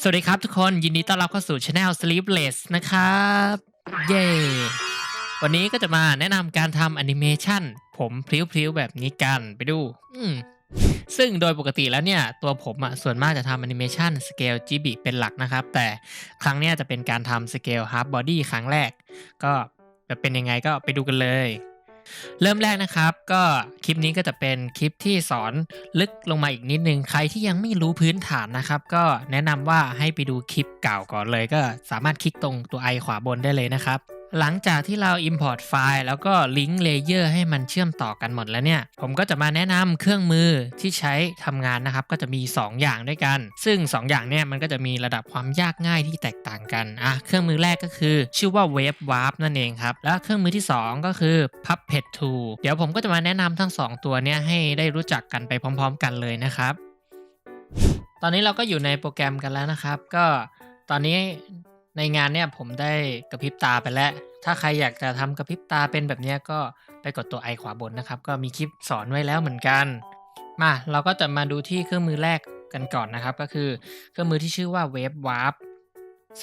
สวัสดีครับทุกคนยินดีต้อนรับเข้าสู่ช anel Sleepless นะครับ เย้วันนี้ก็จะมาแนะนำการทำแอนิเมชันผมพลิ้วๆ แบบนี้กันไปดู อืมซึ่งโดยปกติแล้วเนี่ย ตัวผมอะส่วนมากจะทำแอนิเมชันสเกล GB เป็นหลักนะครับ แต่ครั้งเนี้ยจะเป็นการทำสเกล Half Body ครั้งแรก ก็จะเป็นยังไงก็ไปดูกันเลย เริ่มแรกนะครับก็คลิปนี้ก็จะเป็นคลิปที่สอนลึกลงมาอีกนิดนึงใครที่ยังไม่รู้พื้นฐานนะครับ ก็แนะนำว่าให้ไปดูคลิปเก่าก่อนเลย ก็สามารถคลิกตรงตัวไอขวาบนได้เลยนะครับ หลังจากที่เรา Import ไฟล์แล้วก็ลิงก์เลเยอร์ให้มันเชื่อมต่อกันหมดแล้วเนี่ย ผมก็จะมาแนะนำเครื่องมือที่ใช้ทำงานนะครับ ก็จะมี 2 อย่างด้วยกัน ซึ่ง 2 อย่างเนี่ยมันก็จะมีระดับความยากง่ายที่แตกต่างกัน อะ เครื่องมือแรกก็คือชื่อว่า Wave Warp นั่นเองครับ แล้วเครื่องมือที่ 2 ก็คือ Puppet Tool เดี๋ยวผมก็จะมาแนะนำทั้ง 2 ตัวเนี่ยให้ได้รู้จักกันไปพร้อม ๆ กันเลยนะครับ ตอนนี้เราก็อยู่ในโปรแกรมกันแล้วนะครับ ก็ตอนนี้ ในงานเนี่ยผมได้กระพริบตาไปแล้ว ถ้าใครอยากจะทำกระพริบตาเป็นแบบนี้ก็ไปกดตัวไอขวาบนนะครับ ก็มีคลิปสอนไว้แล้วเหมือนกัน มาเราก็จะมาดูที่เครื่องมือแรกกันก่อนนะครับ ก็คือเครื่องมือที่ชื่อว่า Wave Warp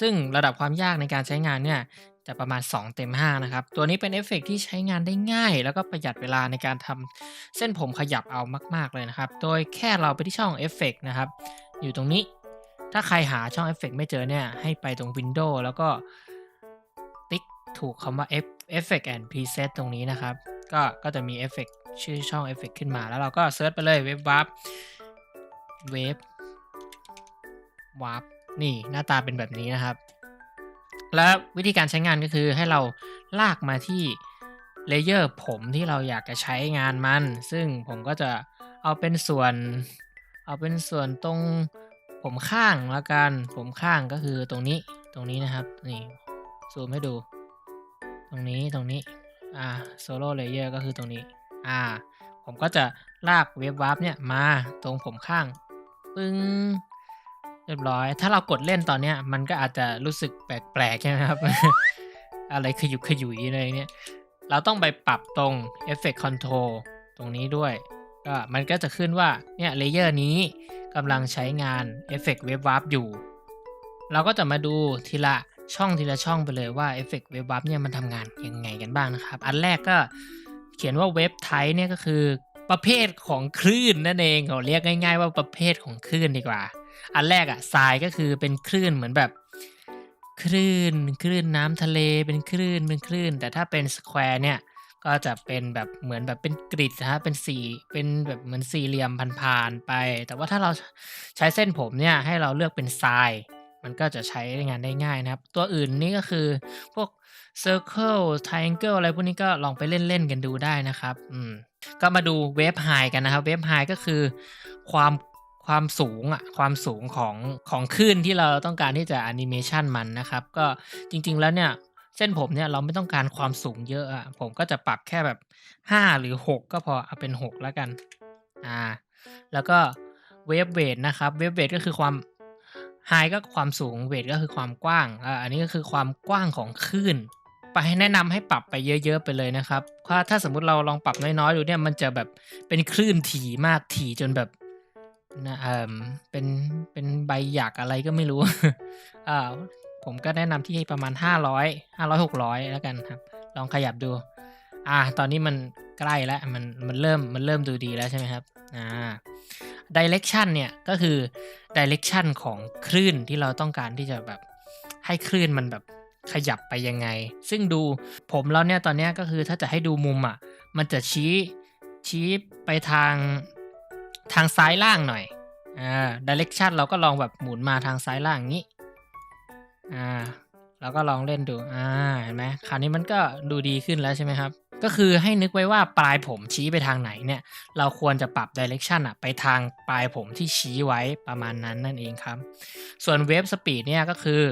ซึ่งระดับความยากในการใช้งานเนี่ยจะประมาณ 2 เต็ม 5 นะครับ ตัวนี้เป็นเอฟเฟกต์ที่ใช้งานได้ง่าย แล้วก็ประหยัดเวลาในการทำเส้นผมขยับเอามาก ๆ เลยนะครับ โดยแค่เราไปที่ช่องเอฟเฟกต์นะครับ อยู่ตรงนี้ ถ้าใครหาช่องเอฟเฟกต์ไม่เจอเนี่ย ให้ไปตรง Windows แล้วก็ติ๊กถูกคำว่า F- Effect and Preset ตรงนี้นะครับ ก็ก็จะมีเอฟเฟกต์ชื่อช่องเอฟเฟกต์ขึ้นมาแล้วเราก็เซิร์ชไปเลยเว็บวับเว็บวับนี่หน้าตาเป็นแบบนี้นะครับ และวิธีการใช้งานก็คือให้เราลากมาที่เลเยอร์ผมที่เราอยากจะใช้งานมัน ซึ่งผมก็จะเอาเป็นส่วน เอาเป็นส่วนตรง ผมข้างแล้วกัน ผมข้างก็คือตรงนี้ ตรงนี้นะครับ นี่ซูมให้ดู ตรงนี้ ตรงนี้ อ่า โซโล่เลเยอร์ก็คือตรงนี้ อ่า ผมก็จะลากเว็บวาร์ปเนี่ยมาตรงผมข้าง ปึ้ง เรียบร้อย ถ้าเรากดเล่นตอนเนี้ย มันก็อาจจะรู้สึกแปลกๆใช่ไหมครับ อะไรขยุกขยุยอะไรเนี่ย เราต้องไปปรับตรง Effect Control ตรงนี้ด้วย ก็มันก็จะขึ้นว่าเนี่ยเลเยอร์นี้กำลังใช้งาน Effect Wave Warp อยู่ เราก็จะมาดูทีละช่องทีละช่องไปเลยว่า Effect Wave Warp เนี่ยมันทำงานยังไงกันบ้างนะครับ อันแรกก็เขียนว่า Wave Type เนี่ยก็คือประเภทของคลื่นนั่นเองเขาเรียกง่าย ๆ ว่าประเภทของคลื่นดีกว่า อันแรกอะทรายก็คือเป็นคลื่นเหมือนแบบคลื่นคลื่นน้ำทะเลเป็นคลื่นเป็นคลื่น แต่ถ้าเป็นสแควร์เนี่ย ก็จะเป็นแบบเหมือนแบบเป็นกริดนะฮะเป็นสีเป็นแบบเหมือนสี่เหลี่ยมผ่านๆไป แต่ว่าถ้าเราใช้เส้นผมเนี่ยให้เราเลือกเป็นทราย มันก็จะใช้งานได้ง่ายนะครับ ตัวอื่นนี่ก็คือพวก circle triangle อะไรพวกนี้ก็ลองไปเล่น ๆ กันดูได้นะครับอืมก็มาดูเวฟไฮกันนะครับ เวฟไฮก็คือความความสูงอะความสูงของของคลื่นที่เราต้องการที่จะแอนิเมชันมันนะครับ ก็จริง ๆ แล้วเนี่ย เส้นผมเนี่ยเราไม่ต้องการความสูงเยอะอะผมก็จะปรับแค่แบบ 5 หรือ 6 ก็พอเอาเป็น 6 แล้วกันอ่าแล้วก็เวฟเวทนะครับเวฟเวทก็คือความไฮก็ความสูงเวทก็คือความกว้างอ่าอันนี้ก็คือความกว้างของคลื่นไปแนะนำให้ปรับไปเยอะ ๆ ไปเลยนะครับเพราะถ้าสมมุติเราลองปรับน้อยๆดูเนี่ยมันจะแบบเป็นคลื่นถี่มากถี่จนแบบนะเอ่อเป็นเป็นใบหยักอะไรก็ไม่รู้อ่า ผมก็แนะนำที่ประมาณ 500 500 600 แล้วกันครับ ลองขยับดู อ่า ตอนนี้มันใกล้แล้ว มัน มันเริ่ม มันเริ่มดูดีแล้วใช่ไหมครับ อ่า direction เนี่ยก็คือ direction ของคลื่นที่เราต้องการที่จะแบบให้คลื่นมันแบบขยับไปยังไง ซึ่งดูผมเราเนี่ยตอนนี้ก็คือถ้าจะให้ดูมุมอะ มันจะชี้ชี้ไปทางทางซ้ายล่างหน่อย อ่า direction เราก็ลองแบบหมุนมาทางซ้ายล่างนี้ อ่าเราก็ลองเล่นดู อ่า เห็นไหมคราวนี้มันก็ดูดีขึ้นแล้วใช่ไหมครับ ก็คือให้นึกไว้ว่าปลายผมชี้ไปทางไหนเนี่ย เราควรจะปรับ direction อะไปทางปลายผมที่ชี้ไว้ประมาณนั้นนั่นเองครับ ส่วนเวฟสปีดเนี่ยก็คือ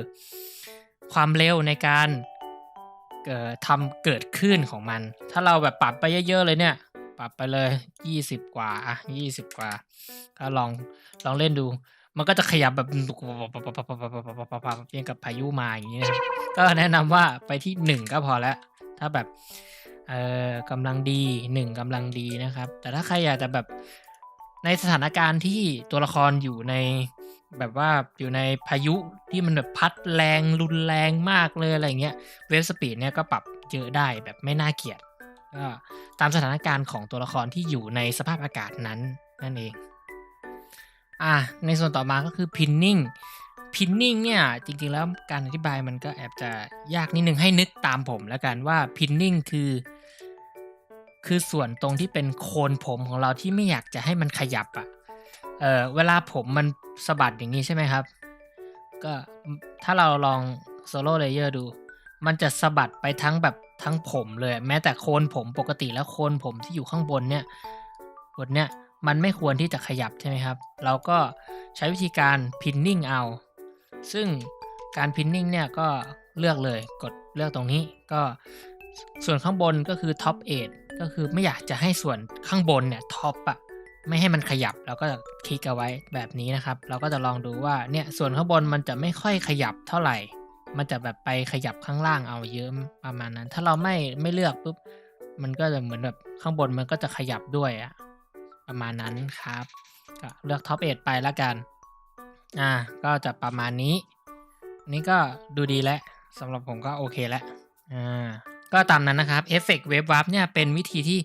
ความเร็วในการเอ่อทำเกิดคลื่นของมัน ถ้าเราแบบปรับไปเยอะๆเลยเนี่ย ปรับไปเลย 20 กว่าอะ20 กว่า ก็ลองลองเล่นดู มันก็จะขยับแบบยังกับพายุมาอย่างนี้นะครับก็แนะนำว่าไปที่1ก็พอแล้ว ถ้าแบบเอ่อกำลังดี1กำลังดีนะครับ แต่ถ้าใครอยากจะแบบในสถานการณ์ที่ตัวละครอยู่ในแบบว่าอยู่ในพายุที่มันแบบพัดแรงรุนแรงมากเลยอะไรเงี้ยเวฟสปีดเนี่ยก็ปรับเยอะได้แบบไม่น่าเกลียดก็ตามสถานการณ์ของตัวละครที่อยู่ในสภาพอากาศนั้นนั่นเอง อะในส่วนต่อมาก็คือ pinning pinning เนี่ยจริงๆแล้วการอธิบายมันก็แอบจะยากนิดนึงให้นึกตามผมแล้วกันว่า pinning คือ คือส่วนตรงที่เป็นโคนผมของเราที่ไม่อยากจะให้มันขยับอะ่ะเออเวลาผมมันสะบัดอย่างนี้ใช่ไหมครับ ก็ถ้าเราลองโซโล่เลเยอร์ดู มันจะสะบัดไปทั้งแบบทั้งผมเลย แม้แต่โคนผมปกติแล้วโคนผมที่อยู่ข้างบนเนี่ยบนเนี่ย มันไม่ควรที่จะขยับใช่ไหมครับ เราก็ใช้วิธีการพินนิ่งเอา ซึ่งการพินนิ่งเนี่ยก็เลือกเลยกดเลือกตรงนี้ก็ส่วนข้างบนก็คือท็อปเอก็คือไม่อยากจะให้ส่วนข้างบนเนี่ยท็อปอะไม่ให้มันขยับเราก็จะคลิกเอาไว้แบบนี้นะครับ เราก็จะลองดูว่าเนี่ยส่วนข้างบนมันจะไม่ค่อยขยับเท่าไหร่ มันจะแบบไปขยับข้างล่างเอาเยอะประมาณนั้น ถ้าเราไม่ไม่เลือกปุ๊บมันก็จะเหมือนแบบข้างบนมันก็จะขยับด้วยอะ ประมาณนั้นครับก็เลือกท็อปเอไปแล้วกัน อ่า ก็จะประมาณนี้ นี่ก็ดูดีแล้วสำหรับผมก็โอเคแล้ว อ่า ก็ตามนั้นนะครับเอฟเฟกต์เวฟวับเนี่ยเป็นวิธีที่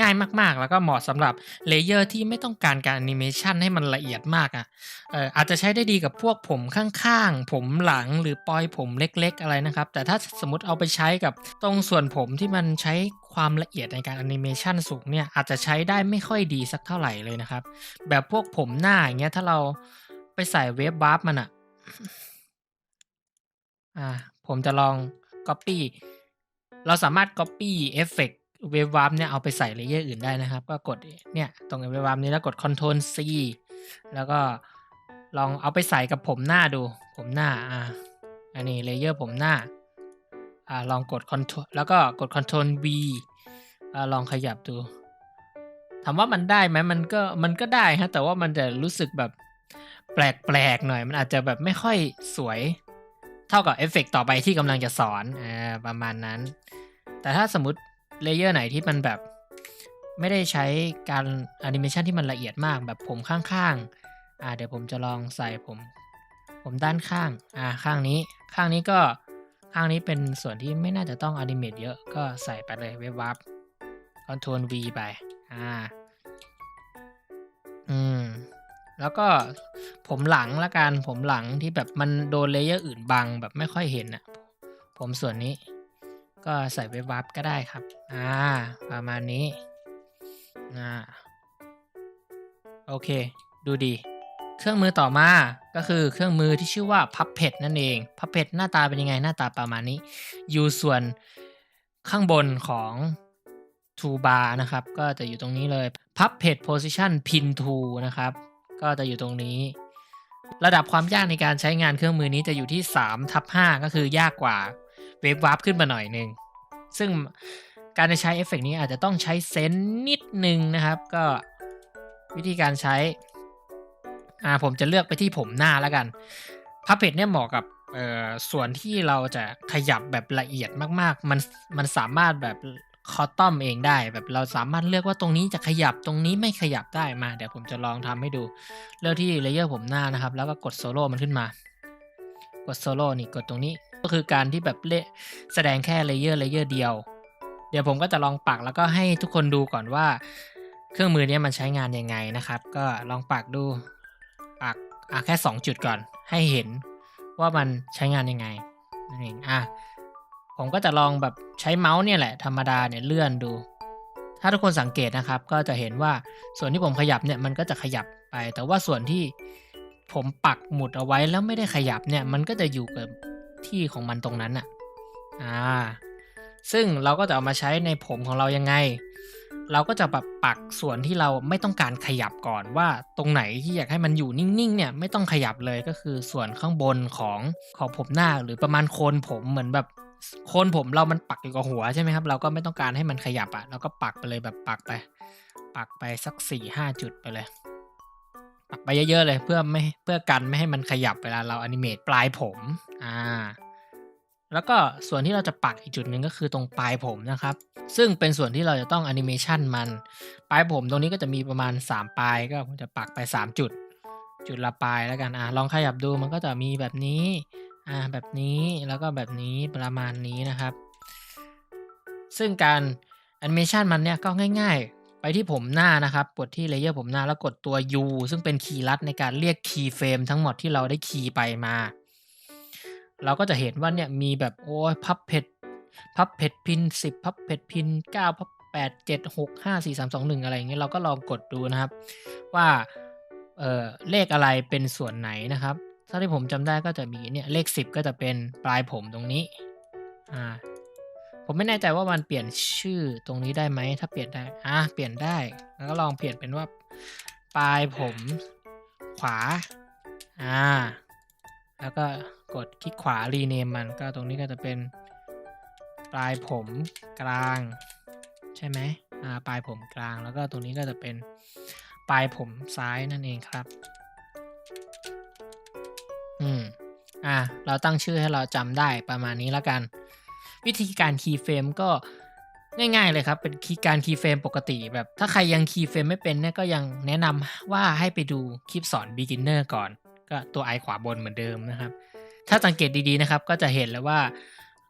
ง่ายมากๆ แล้วก็เหมาะสำหรับเลเยอร์ที่ไม่ต้องการการแอนิเมชันให้มันละเอียดมากอะเอออาจจะใช้ได้ดีกับพวกผมข้างๆ ผมหลังหรือปลอยผมเล็กๆ อะไรนะครับ แต่ถ้าสมมติเอาไปใช้กับตรงส่วนผมที่มันใช้ ความละเอียดในการแอนิเมชันสูงเนี่ยอาจจะใช้ได้ไม่ค่อยดีสักเท่าไหร่เลยนะครับ แบบพวกผมหน้าอย่างเงี้ยถ้าเราไปใส่เวฟวับมันอะอ่าผมจะลอง Copy เราสามารถ Copy เอฟเฟกต์เวฟวาร์ปเนี่ยเอาไปใส่เลเยอร์อื่นได้นะครับ ก็กดเนี่ยตรงเวฟวาร์ปนี้แล้วกด Ctrl C แล้วก็ลองเอาไปใส่กับผมหน้าดู ผมหน้าอ่าอันนี้เลเยอร์ผมหน้า อ่าลองกด Ctrl แล้วก็กด Ctrl V อ่าลองขยับดูถามว่ามันได้ไหมมันก็มันก็ได้ฮะแต่ว่ามันจะรู้สึกแบบแปลกๆหน่อย มันอาจจะแบบไม่ค่อยสวยเท่ากับเอฟเฟกต่อไปที่กำลังจะสอนอ่าประมาณนั้น แต่ถ้าสมมติเลเยอร์ไหนที่มันแบบไม่ได้ใช้การแอนิเมชันที่มันละเอียดมากแบบผมข้างๆอ่าเดี๋ยวผมจะลองใส่ผม ผมด้านข้างอ่าข้างนี้ ข้างนี้ก็ ข้างนี้เป็นส่วนที่ไม่น่าจะต้องอนิเมตเยอะก็ใส่ไปเลยเวฟวับคอนโทรล V ไป อ่า อืม แล้วก็ผมหลังละกัน ผมหลังที่แบบมันโดนเลเยอร์อื่นบังแบบไม่ค่อยเห็นอะผมส่วนนี้ ก็ใส่เวฟวับก็ได้ครับ อ่า ประมาณนี้ อ่า โอเค ดูดี เครื่องมือต่อมาก็คือเครื่องมือที่ชื่อว่า Puppet นั่นเอง Puppet หน้าตาเป็นยังไงหน้าตาประมาณนี้ อยู่ส่วนข้างบนของ toolbar นะครับ ก็จะอยู่ตรงนี้เลย Puppet Position Pin Tool นะครับ ก็จะอยู่ตรงนี้ ระดับความยากในการใช้งานเครื่องมือนี้จะอยู่ที่3ทับ5ก็คือยากกว่าเวฟวาร์ปขึ้นมาหน่อยหนึ่งซึ่งการจะใช้เอฟเฟกนี้อาจจะต้องใช้เซนส์นิดนึงนะครับ ก็วิธีการใช้ อ่าผมจะเลือกไปที่ผมหน้าแล้วกันพับเพจเนี่ยเหมาะกับเอ่อส่วนที่เราจะขยับแบบละเอียดมากๆ มันมันสามารถแบบคอตตอมเองได้ แบบเราสามารถเลือกว่าตรงนี้จะขยับตรงนี้ไม่ขยับได้มา เดี๋ยวผมจะลองทำให้ดู เลือกที่เลเยอร์ผมหน้านะครับ แล้วก็กดโซโล่มันขึ้นมา กดโซโล่นี่กดตรงนี้ก็คือการที่แบบเลแสดงแค่เลเยอร์เลเยอร์เดียว เดี๋ยวผมก็จะลองปักแล้วก็ให้ทุกคนดูก่อนว่า เครื่องมือนี้มันใช้งานยังไงนะครับ ก็ลองปักดู ปักอะแค่ 2 จุดก่อนให้เห็นว่ามันใช้งานยังไงนั่นเองอะผมก็จะลองแบบใช้เมาส์เนี่ยแหละธรรมดาเนี่ยเลื่อนดู ถ้าทุกคนสังเกตนะครับ ก็จะเห็นว่าส่วนที่ผมขยับเนี่ยมันก็จะขยับไป แต่ว่าส่วนที่ผมปักหมุดเอาไว้แล้วไม่ได้ขยับเนี่ย มันก็จะอยู่กับที่ของมันตรงนั้นอะอ่าซึ่งเราก็จะเอามาใช้ในผมของเรายังไง เราก็จะแบบปักส่วนที่เราไม่ต้องการขยับก่อนว่าตรงไหนที่อยากให้มันอยู่นิ่งๆเนี่ยไม่ต้องขยับเลยก็คือส่วนข้างบนของของผมหน้าหรือประมาณโคนผมเหมือนแบบโคนผมเรามันปักอยู่กับหัวใช่ไหมครับ เราก็ไม่ต้องการให้มันขยับอะ่ะเราก็ปักไปเลยแบบปักไป ปักไปสักสี่ห้าจุดไปเลย ปักไปเยอะๆเลยเพื่อไม่เพื่อกันไม่ให้มันขยับเวลาเราอนิเมตปลายผมอ่า แล้วก็ส่วนที่เราจะปักอีกจุดหนึ่งก็คือตรงปลายผมนะครับ ซึ่งเป็นส่วนที่เราจะต้องแอนิเมชันมัน ปลายผมตรงนี้ก็จะมีประมาณ 3 ปลายก็ผมจะปักไป 3 จุด จุดละปลายแล้วกันอะลองขยับดูมันก็จะมีแบบนี้อ่าแบบนี้แล้วก็แบบนี้ประมาณนี้นะครับ ซึ่งการแอนิเมชันมันเนี่ยก็ง่ายๆ ไปที่ผมหน้านะครับกดที่เลเยอร์ผมหน้าแล้วกดตัว U ซึ่งเป็นคีย์ลัดในการเรียกคีย์เฟรมทั้งหมดที่เราได้คีย์ไปมา เราก็จะเห็นว่าเนี่ยมีแบบโอ้ยพับเพจพับเพจพิน 10 พับเพจพิน 9 พับ 8 7 6 5 4 3 2 1 อะไรอย่างเงี้ยเราก็ลองกดดูนะครับ ว่าเออเลขอะไรเป็นส่วนไหนนะครับเท่าที่ผมจำได้ก็จะมีเนี่ยเลข 10 ก็จะเป็นปลายผมตรงนี้อ่าผมไม่แน่ใจว่ามันเปลี่ยนชื่อตรงนี้ได้ไหมถ้าเปลี่ยนได้อะเปลี่ยนได้แล้วก็ลองเปลี่ยนเป็นว่าปลายผมขวาอ่าแล้วก็ กดคลิกขวารีเนมมันก็ตรงนี้ก็จะเป็นปลายผมกลาง ใช่ไหมอ่าปลายผมกลางแล้วก็ตรงนี้ก็จะเป็นปลายผมซ้ายนั่นเองครับ อืม อ่า เราตั้งชื่อให้เราจำได้ประมาณนี้แล้วกัน วิธีการคีย์เฟรมก็ง่าย ๆ เลยครับ เป็นคีย์การคีย์เฟรมปกติ แบบถ้าใครยังคีย์เฟรมไม่เป็นเนี่ยก็ยังแนะนำว่าให้ไปดูคลิปสอน beginner ก่อน ก็ตัวไอขวาบนเหมือนเดิมนะครับ ถ้าสังเกตดีๆนะครับ ก็จะเห็นแล้วว่า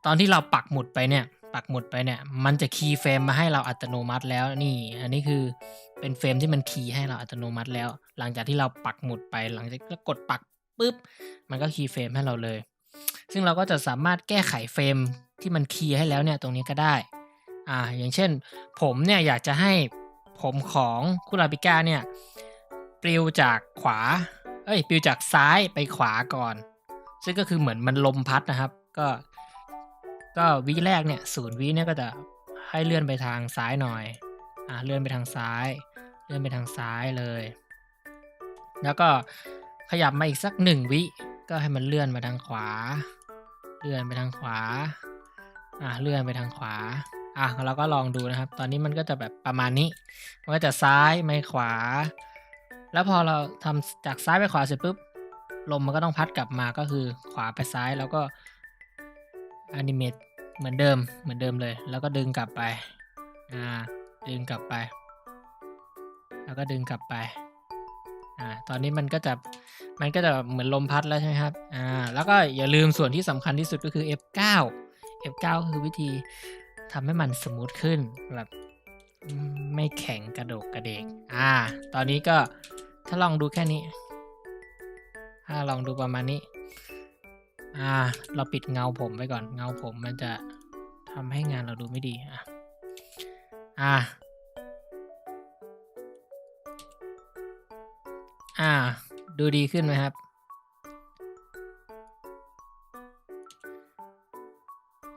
ตอนที่เราปักหมุดไปเนี่ย ปักหมุดไปเนี่ย มันจะคีย์เฟรมมาให้เราอัตโนมัติแล้วนี่ อันนี้คือเป็นเฟรมที่มันคีย์ให้เราอัตโนมัติแล้ว หลังจากที่เราปักหมุดไป หลังจากก็กดปักปุ๊บ มันก็คีย์เฟรมให้เราเลย ซึ่งเราก็จะสามารถแก้ไขเฟรมที่มันคีย์ให้แล้วเนี่ยตรงนี้ก็ได้ อ่า อย่างเช่น ผมเนี่ยอยากจะให้ผมของคุราบิก้าเนี่ยปลิวจากขวา เอ้ย ปลิวจากซ้ายไปขวาก่อน ซึ่งก็คือเหมือนมันลมพัดนะครับ ก็ ก็วิแรกเนี่ยศูนย์วิเนี่ยก็จะให้เลื่อนไปทางซ้ายหน่อย อ่าเลื่อนไปทางซ้าย เลื่อนไปทางซ้ายเลย แล้วก็ขยับมาอีกสักหนึ่งวิ ก็ให้มันเลื่อนมาทางขวา เลื่อนไปทางขวา อ่าเลื่อนไปทางขวา อะเราก็ลองดูนะครับ ตอนนี้มันก็จะแบบประมาณนี้ มันก็จะซ้ายไม่ขวา แล้วพอเราทำจากซ้ายไปขวาเสร็จปุ๊บ ลมมันก็ต้องพัดกลับมาก็คือขวาไปซ้ายแล้วก็อนิเมตเหมือนเดิมเหมือนเดิมเลย แล้วก็ดึงกลับไปอ่าดึงกลับไป แล้วก็ดึงกลับไปอ่าตอนนี้มันก็จะมันก็จะเหมือนลมพัดแล้วใช่ไหมครับอ่าแล้วก็อย่าลืมส่วนที่สำคัญที่สุดก็คือ F9 F9 คือวิธีทำให้มันสมูทขึ้นแบบไม่แข็งกระโดกกระเดกอ่า ตอนนี้ก็ถ้าลองดูแค่นี้ ถ้าลองดูประมาณนี้ อ่า เราปิดเงาผมไว้ก่อน เงาผมมันจะทำให้งานเราดูไม่ดี อะ อ่า อ่า ดูดีขึ้นไหมครับ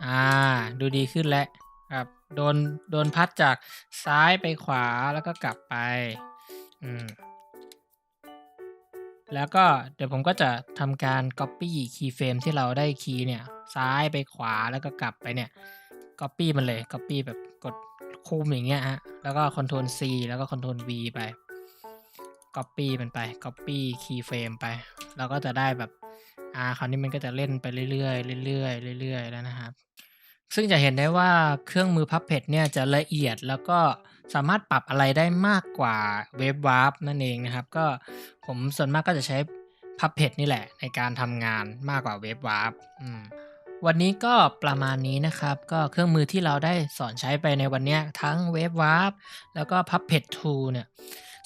อ่า ดูดีขึ้นแล้วครับ โดน โดนพัดจากซ้ายไปขวาแล้วก็กลับไป อืม แล้วก็เดี๋ยวผมก็จะทำการ copy keyframe ที่เราได้คีย์เนี่ย ซ้ายไปขวาแล้วก็กลับไปเนี่ย copy มันเลย copy แบบกดคุมอย่างเงี้ยฮะ แล้วก็ Ctrl C แล้วก็ Ctrl V ไป copy มันไป copy keyframe ไป เราก็จะได้แบบอ่าคราวนี้มันก็จะเล่นไปเรื่อยๆเรื่อยๆเรื่อยๆแล้วนะครับ ซึ่งจะเห็นได้ว่าเครื่องมือพับเพจเนี่ยจะละเอียดแล้วก็ สามารถปรับอะไรได้มากกว่าเว็บวาร์ปนั่นเองนะครับ ก็ผมส่วนมากก็จะใช้พับเพจนี่แหละ ในการทำงานมากกว่าเว็บวาร์ปวันนี้ก็ประมาณนี้นะครับ ก็เครื่องมือที่เราได้สอนใช้ไปในวันนี้ทั้งเว็บวาร์ปแล้วก็ Puppet Tool เนี่ย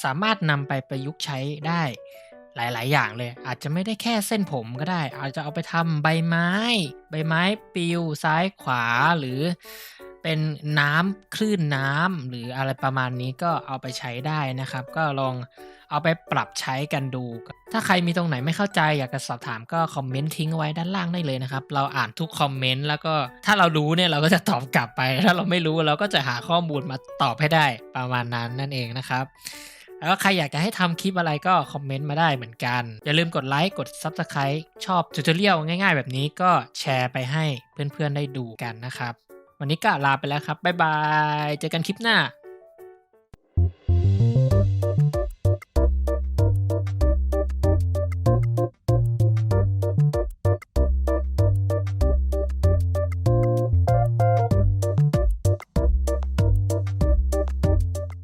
สามารถนำไปประยุกต์ใช้ได้หลาย ๆ อย่างเลย อาจจะไม่ได้แค่เส้นผมก็ได้ อาจจะเอาไปทำใบไม้ ใบไม้ปลิวซ้ายขวาหรือ เป็นน้ำคลื่นน้ำหรืออะไรประมาณนี้ก็เอาไปใช้ได้นะครับ ก็ลองเอาไปปรับใช้กันดู ถ้าใครมีตรงไหนไม่เข้าใจอยากจะสอบถามก็คอมเมนต์ทิ้งไว้ด้านล่างได้เลยนะครับ เราอ่านทุกคอมเมนต์แล้วก็ถ้าเรารู้เนี่ยเราก็จะตอบกลับไป ถ้าเราไม่รู้เราก็จะหาข้อมูลมาตอบให้ได้ประมาณนั้นนั่นเองนะครับแล้วใครอยากจะให้ทำคลิปอะไรก็คอมเมนต์มาได้เหมือนกัน อย่าลืมกดไลค์กด Subscribe ชอบทูตอเรียลง่ายๆ แบบนี้ก็แชร์ไปให้เพื่อนๆได้ดูกันนะครับ วันนี้ก็ลาไปแล้วครับ บ๊ายบาย เจอกันคลิปหน้า